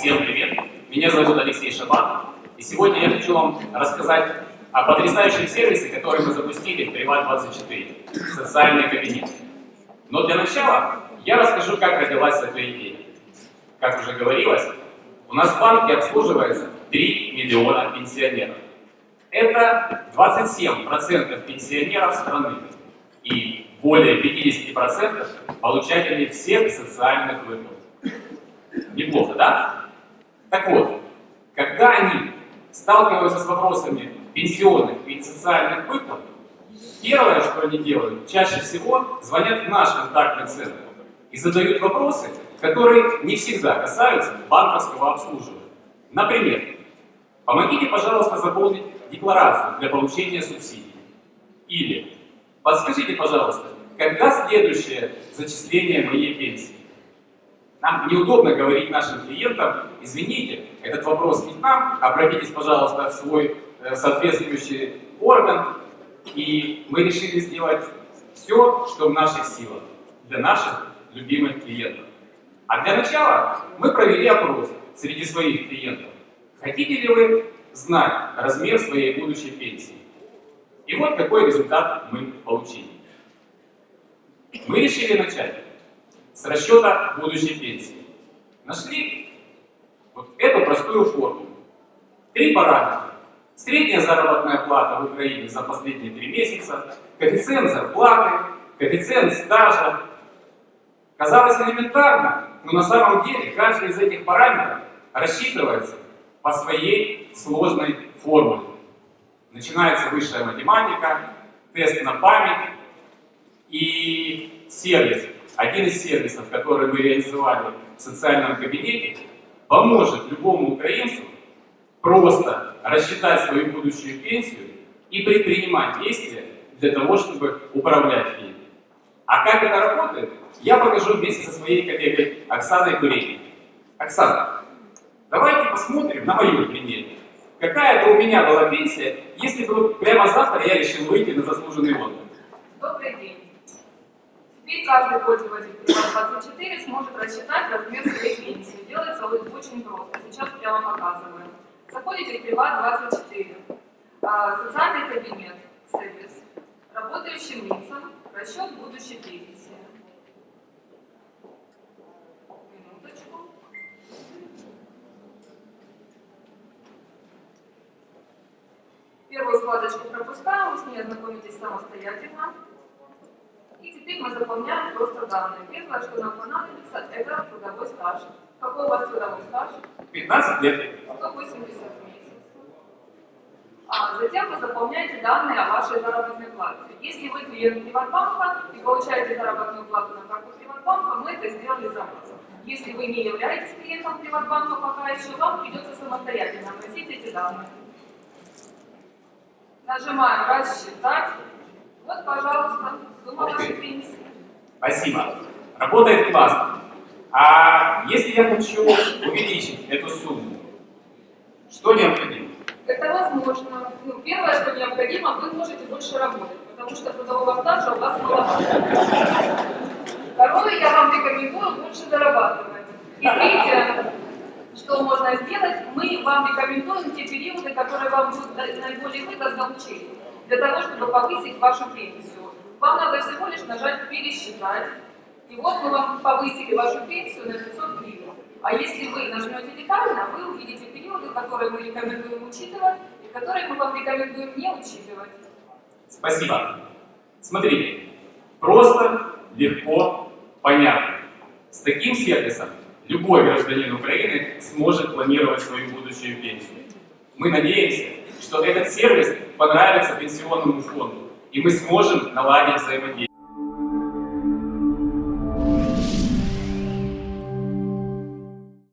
Всем привет! Меня зовут Алексей Шабан, и сегодня я хочу вам рассказать о потрясающем сервисе, который мы запустили в Приват24 – социальный кабинет. Но для начала я расскажу, как родилась эта идея. Как уже говорилось, у нас в банке обслуживается 3 миллиона пенсионеров. Это 27% пенсионеров страны и более 50% получателей всех социальных выплат. Неплохо, да? Так вот, когда они сталкиваются с вопросами пенсионных и социальных выплат, первое, что они делают, чаще всего звонят в наш контактный центр и задают вопросы, которые не всегда касаются банковского обслуживания. Например, помогите, пожалуйста, заполнить декларацию для получения субсидий. Или подскажите, пожалуйста, когда следующее зачисление моей пенсии? Нам неудобно говорить нашим клиентам, извините, этот вопрос не к нам, обратитесь, пожалуйста, в свой э, соответствующий орган, и мы решили сделать все, что в наших силах для наших любимых клиентов. А для начала мы провели опрос среди своих клиентов. Хотите ли вы знать размер своей будущей пенсии? И вот какой результат мы получили. Мы решили начать с расчета будущей пенсии. Нашли вот эту простую формулу. Три параметра. Средняя заработная плата в Украине за последние три месяца, коэффициент зарплаты, коэффициент стажа. Казалось элементарно, но на самом деле каждый из этих параметров рассчитывается по своей сложной формуле. Начинается высшая математика, тест на память и сервис один из сервисов, который мы реализовали в социальном кабинете, поможет любому украинцу просто рассчитать свою будущую пенсию и предпринимать действия для того, чтобы управлять ей. А как это работает, я покажу вместе со своей коллегой Оксаной Курениной. Оксана, давайте посмотрим на моем примере. Какая бы у меня была пенсия, если бы прямо завтра я решил выйти на заслуженный отдых? Добрый Теперь каждый пользователь Приват24 сможет рассчитать размер своей пенсии. Делается очень просто. Сейчас прямо показываю. Заходите в Приват24. А, Социальный кабинет, сервис. Работающим лицам расчет будущей пенсии. Минуточку. Первую вкладочку пропускаем, с ней ознакомитесь самостоятельно. Теперь мы заполняем просто данные. Первое, что нам понадобится, это трудовой стаж. Какой у вас трудовой стаж? 15 лет. 180 месяцев. А затем вы заполняете данные о вашей заработной плате. Если вы клиент Приватбанка и получаете заработную плату на карту Приватбанка, мы это сделали за вас. Если вы не являетесь клиентом Приватбанка пока еще, вам придется самостоятельно вносить эти данные. Нажимаем «Рассчитать». Вот, пожалуйста, сумма вашей пенсии. Спасибо. Работает классно. А если я хочу увеличить эту сумму, что необходимо? Это возможно. Ну, первое, что необходимо, вы можете больше работать, потому что трудового стажа у вас маловато. Второе, я вам рекомендую больше зарабатывать. И третье, что можно сделать, мы вам рекомендуем те периоды, которые вам будут наиболее выгодно учесть, для того, чтобы повысить вашу пенсию. Вам надо всего лишь нажать «Пересчитать», и вот мы вам повысили вашу пенсию на 500 гривен. А если вы нажмете детально, вы увидите периоды, которые мы рекомендуем учитывать, и которые мы вам рекомендуем не учитывать. Спасибо. Смотрите, просто, легко, понятно. С таким сервисом любой гражданин Украины сможет планировать свою будущую пенсию. Мы надеемся, что этот сервис понравится пенсионному фонду, и мы сможем наладить взаимодействие.